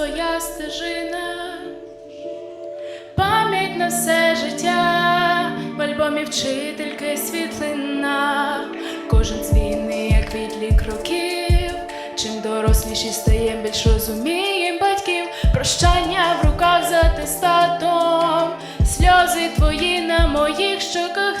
своя стежина, пам'ять на все життя, в альбомі вчительки світлина, кожен звільний, як відлік років. Чим доросліші стаєм, більш розумієм батьків, прощання в руках за тестатом, сльози твої на моїх щоках